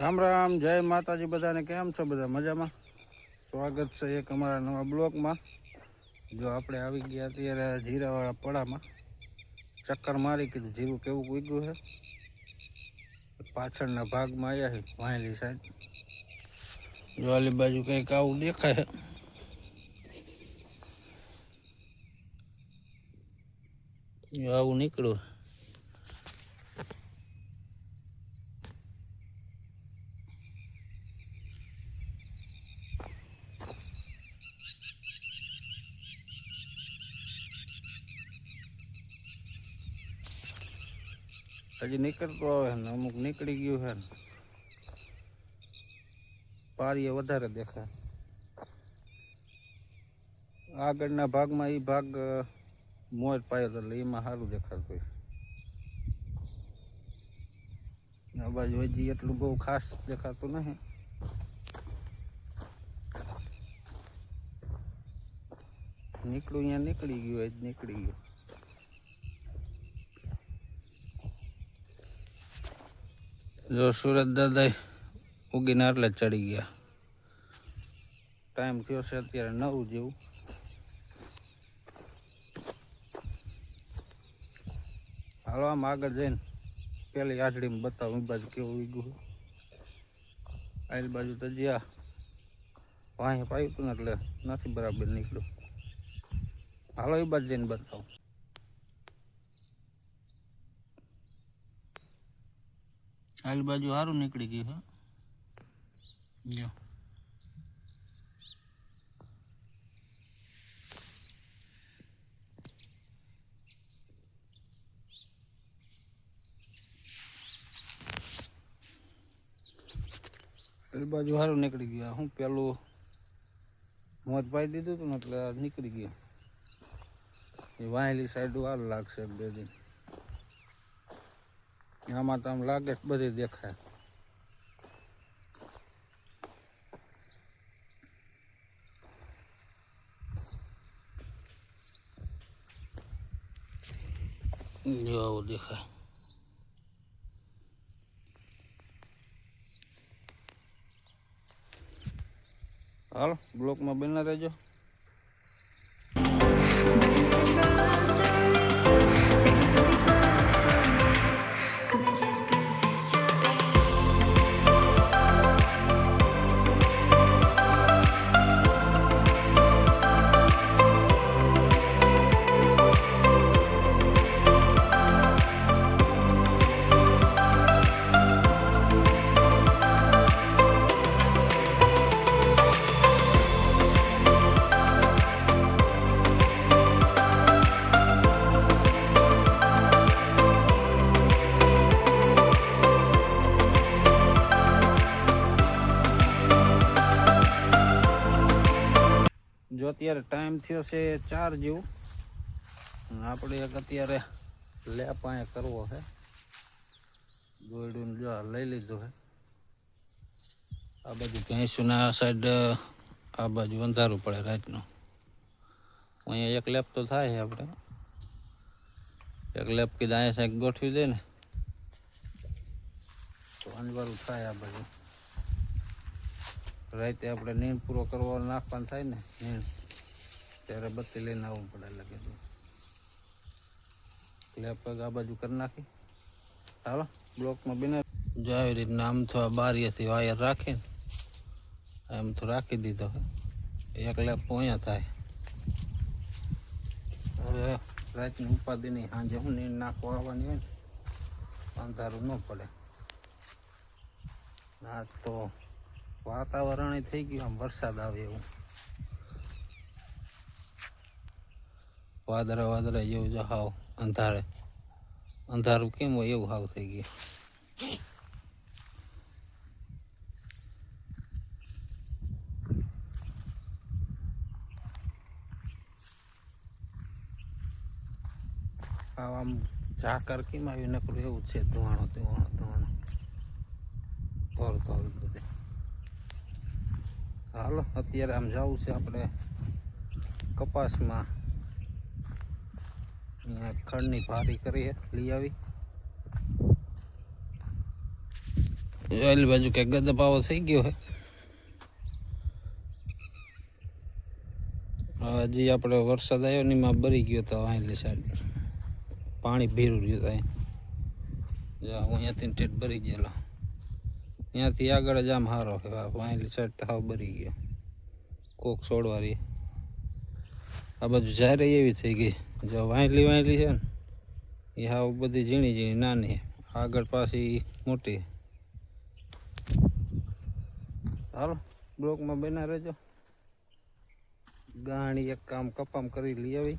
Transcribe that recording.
રામ રામ, જય માતાજી બધાને. કેમ છો બધા? મજામાં? સ્વાગત છે એક અમારા નવા બ્લોકમાં જો આપણે આવી ગયા અત્યારે જીરાવાળા પડામાં ચક્કર મારી કીધું, જીરું કેવું ઉગ્યું છે પાછળના ભાગમાં આવ્યા છે વાહેલી સાઈડ. જો આલી બાજુ કંઈક આવું દેખાય આવું નીકળ્યું હજી નીકળતો આવે ને, અમુક નીકળી ગયું છે ને. પારીએ વધારે દેખાય. આગળના ભાગમાં એ ભાગ મોર પાયો હતો એટલે એમાં સારું દેખાતું હોય. આ બાજુ હજી એટલું બહુ ખાસ દેખાતું નથી. નીકળું અહીંયા નીકળી ગયું, હજી નીકળી ગયું. જો સુરત દાદા ઉગીને એટલે ચડી ગયા. ટાઈમ થયો છે અત્યારે નવ જેવું. હાલો, આમ આગળ જઈને પેલી આઠડીમાં બતાવું. એ બાજુ કેવું ઉગ્યું આલી બાજુ તો જ્યાં વાંહે પાયું હતું ને એટલે નથી બરાબર નીકળ્યું. હાલો એ બાજુ જઈને બતાવું. આલી બાજુ સારું નીકળી ગયું, હા. બાજુ સારું નીકળી ગયા. હું પેલું મોજ પાઈ દીધું હતું ને એટલે નીકળી ગયું. એ વાંહેલી સાઈડ વાર લાગશે બે દિન આમાં તો લાગે બધી દેખાય. જો આવું દેખાય. હાલ બ્લોકમાં બના રહેજો. જો અત્યારે ટાઈમ થયો છે ચાર જેવું. આપણે એક અત્યારે લેપ અહીંયા કરવો છે. દોરડું જો લઈ લીધું છે. આ બાજુ ભેંસું આ સાઈડ આ બાજુ અંધારું પડે રાતનું. અહીંયા એક લેપ તો થાય છે આપણે. એક લેપ કીધા, અહીંયા સાઈડ ગોઠવી દે ને. તો અંજવાળું થાય આ બાજુ. રાતે આપણે નીંદ પૂરો કરવો નાખવાનું થાય ને નીંદ ત્યારે બત્તી લઈને આવવું પડે એટલે છે લેપ પગ આ બાજુ કરી નાખી. ચાલો બ્લોકમાં બિના જો આવી રીતના આમ તો બારીએથી વાયર રાખીને એમ તો રાખી દીધો એક લેપ અહીંયા થાય. હવે રાતની ઉપાધિ નહીં સાંજે હું નીંદ નાખવા આવવાની હોય ને અંધારું ન પડે. આ તો વાતાવરણ થઈ ગયું આમ વરસાદ આવે એવું. વાદળા વાદળા જેવું જો હાવ અંધારે. અંધારું કેમ હોય એવું હાવ થઈ ગયું. આમ ઝાકર કેમ આવ્યું? નકરું એવું છે ધોવાણો ધોવાણો ધોવાણો. ધોર થોર બધે. હાલો, અત્યારે આમ જવું છે આપણે કપાસમાં. અહીંયા ખડની ભારી કરી લઈ આવી. ઓલી બાજુ કે ગદપાવો થઈ ગયો હે. હજી આપણે વરસાદ આવ્યો ને એમાં બરી ગયો તો અહીંલી સાઈડ. પાણી ભીરું રહ્યું હું અહીંયાથી ટેટ ભરી ગયેલો. અહીંયાથી આગળ જ આમ સારો સાઈડ તો હાવ બરી ગયો. કોક છોડવારી આ બાજુ જ્યારે એવી થઈ ગઈ. જો વાંયલી વાંયલી છે ને, એ હાવ બધી ઝીણી ઝીણી નાની આગળ પાછી મોટી. હાલો, બ્લોકમાં બના રહેજો. ગાણી એક કામ કપામ કરી લઈ આવી.